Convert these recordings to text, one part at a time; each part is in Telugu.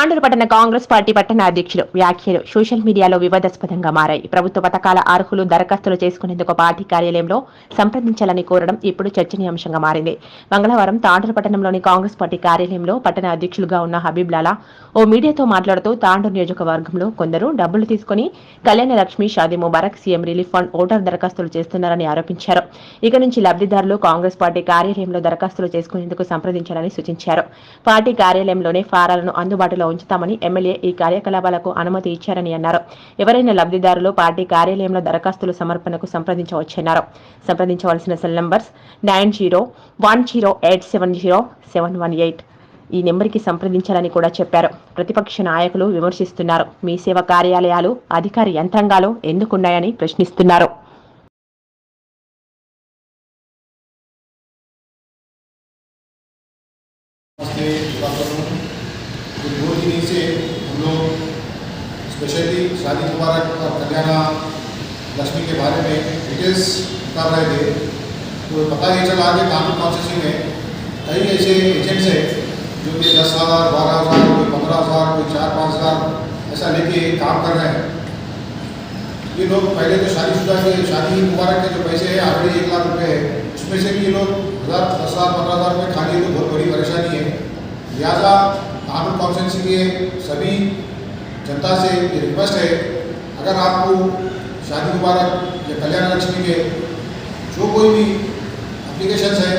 తాండూరు పట్టణ కాంగ్రెస్ పార్టీ పట్టణ అధ్యక్షులు వ్యాఖ్యలు సోషల్ మీడియాలో వివాదాస్పదంగా మారాయి. ప్రభుత్వ పథకాల అర్హులు దరఖాస్తులు చేసుకునేందుకు పార్టీ కార్యాలయంలో సంప్రదించాలని కోరడం ఇప్పుడు చర్చనీయాంశంగా మారింది. మంగళవారం తాండూరు పట్టణంలోని కాంగ్రెస్ పార్టీ కార్యాలయంలో పట్టణ అధ్యక్షులుగా ఉన్న హబీబ్ లాలా ఓ మీడియాతో మాట్లాడుతూ తాండూరు నియోజకవర్గంలో కొందరు డబ్బులు తీసుకుని Kalyana Lakshmi Shaadi Mubarak CM relief fund voter దరఖాస్తులు చేస్తున్నారని ఆరోపించారు. ఇక నుంచి లబ్ధిదారులు కాంగ్రెస్ పార్టీ కార్యాలయంలో దరఖాస్తులు చేసుకునేందుకు సంప్రదించాలని సూచించారు. పార్టీ కార్యాలయంలోనే ఫారాలను అందుబాటులో ఉంచుతామని ఎమ్మెల్యే ఈ కార్యకలాపాలకు అనుమతి ఇచ్చారని అన్నారు. ఎవరైనా లబ్ధిదారులు పార్టీ కార్యాలయంలో దరఖాస్తులు సమర్పణకు సంప్రదించవచ్చన్నారు. సంప్రదించవలసిన cell numbers nine zero one zero eight seven zero seven one eight ఈ నెంబర్కి సంప్రదించాలని కూడా చెప్పారు. ప్రతిపక్ష నాయకులు విమర్శిస్తున్నారు. మీ సేవ కార్యాలయాలు అధికార యంత్రాంగాలు ఎందుకున్నాయని ప్రశ్నిస్తున్నారు. Thank you. स्पेशली शादी मुबारक और कल्याणा लक्ष्मी के बारे में डिटेल्स कर रहे थे। तो पता ये चला कि कानून प्रोसेसिंग में कई ऐसे एजेंट्स हैं जो कि दस हज़ार, बारह हज़ार, कोई पंद्रह हज़ार, कोई चार, पाँच हज़ार, ऐसा लेके काम कर रहे हैं। ये लोग पहले तो शादीशुदा के, शादी मुबारक के जो पैसे हैं ऑलरेडी एक लाख रुपये है। उसमें से भी ये लोग हज़ार, दस हज़ार, पंद्रह हज़ार रुपये खा लिए तो बहुत बड़ी परेशानी है। लिहाजा कानून कॉन्फ्रेंसिंग के सभी जनता से ये रिक्वेस्ट है, अगर आपको शादी मुबारक या कल्याण लक्ष्मी के जो कोई भी अप्लीकेशन है,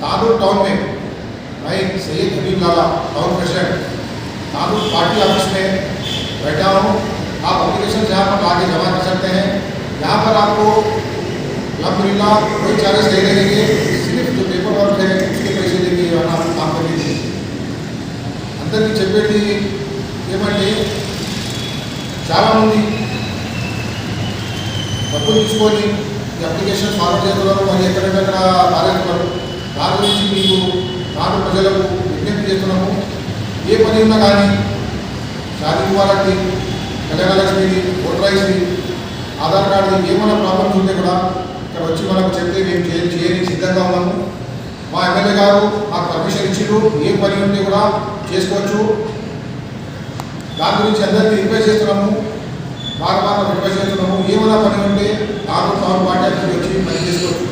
तालुक टाउन में मैं Syed Habib Lala town president taluk party office में बैठा हूँ। आप अप्लीकेशन यहाँ पर आगे जमा कर सकते हैं। यहाँ पर आपको अलहमदिल्ला कोई चार्जेस नहीं लिए सिर्फ़ जो पेपर वर्क है, उसके पैसे देंगे आपको काम करेंगे अंदर की चपेट ఎందుకంటే చాలామంది డబ్బులు తీసుకొని ఈ అప్లికేషన్ ఫార్వర్డ్ చేస్తున్నారు. మరి ఎక్కడెక్కడ పారేస్తున్నారు? దాని గురించి మీకు నాటు ప్రజలకు విజ్ఞప్తి చేస్తున్నాము. ఏ పని ఉన్నా కానీ షాదీ వాళ్ళకి కళ్యాణలక్ష్మిని ఓటర్ ఐసీ ఆధార్ కార్డుని ఏమైనా ప్రాబ్లమ్స్ ఉంటే కూడా ఇక్కడ వచ్చి మనకు చెప్తే మేము చేయని సిద్ధంగా ఉన్నాము. మా ఎమ్మెల్యే గారు మాకు పర్మిషన్ ఇచ్చిండ్రు. ఏ పని ఉంటే కూడా చేసుకోవచ్చు. దాని గురించి అందరికీ రిక్వెస్ట్ చేస్తున్నాము బాగా బాగా రిక్వెస్ట్ చేస్తున్నాము ఏమైనా పని ఉంటే నాకు పవర్ పార్టీ అక్కడికి వచ్చి పని చేసుకోవచ్చు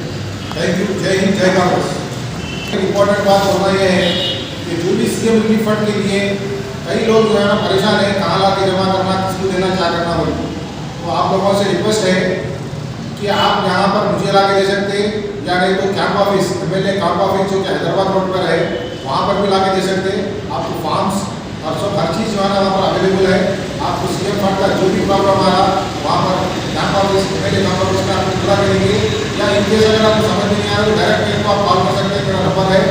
థ్యాంక్ యూ जय हिंद जय कांग्रेस इम्पोर्टेंट बात होना ये है कि जो भी सीएम रिलीफ फंड के लिए कई लोग जो है ना परेशान है कहाँ ला के जमा करना किसको देना क्या करना बोले तो आप लोगों से रिक्वेस्ट है कि आप यहाँ पर मुझे ला के दे सकते हैं या नहीं तो camp office M L A camp office जो कि हैदराबाद रोड पर है वहाँ पर भी ला के दे सकते हैं आपको फॉर्म्स और सब हर चीज़ जो है ना वहाँ पर अवेलेबल है आपको सी एम फंड का जो भी प्रॉब्लम आया वहाँ पर camp office M L A camp office में आपको खुला करेंगे या इनकेस अगर आपको समझ नहीं आ रहा तो डायरेक्ट मेरे को आप कॉल कर सकते हैं मेरा नंबर है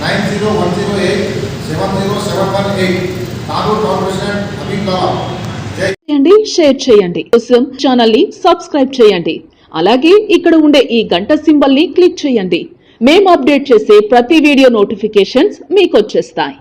nine zero one zero eight seven zero seven one eight Talur town president Amin Lala जय చేయండి షేర్ చేయండి కోసం ఛానల్ ని సబ్స్క్రైబ్ చేయండి అలాగే ఇక్కడ ఉండే ఈ గంట సింబల్ ని క్లిక్ చేయండి మేము అప్డేట్ చేసే ప్రతి వీడియో నోటిఫికేషన్స్ మీకు వచ్చేస్తాయి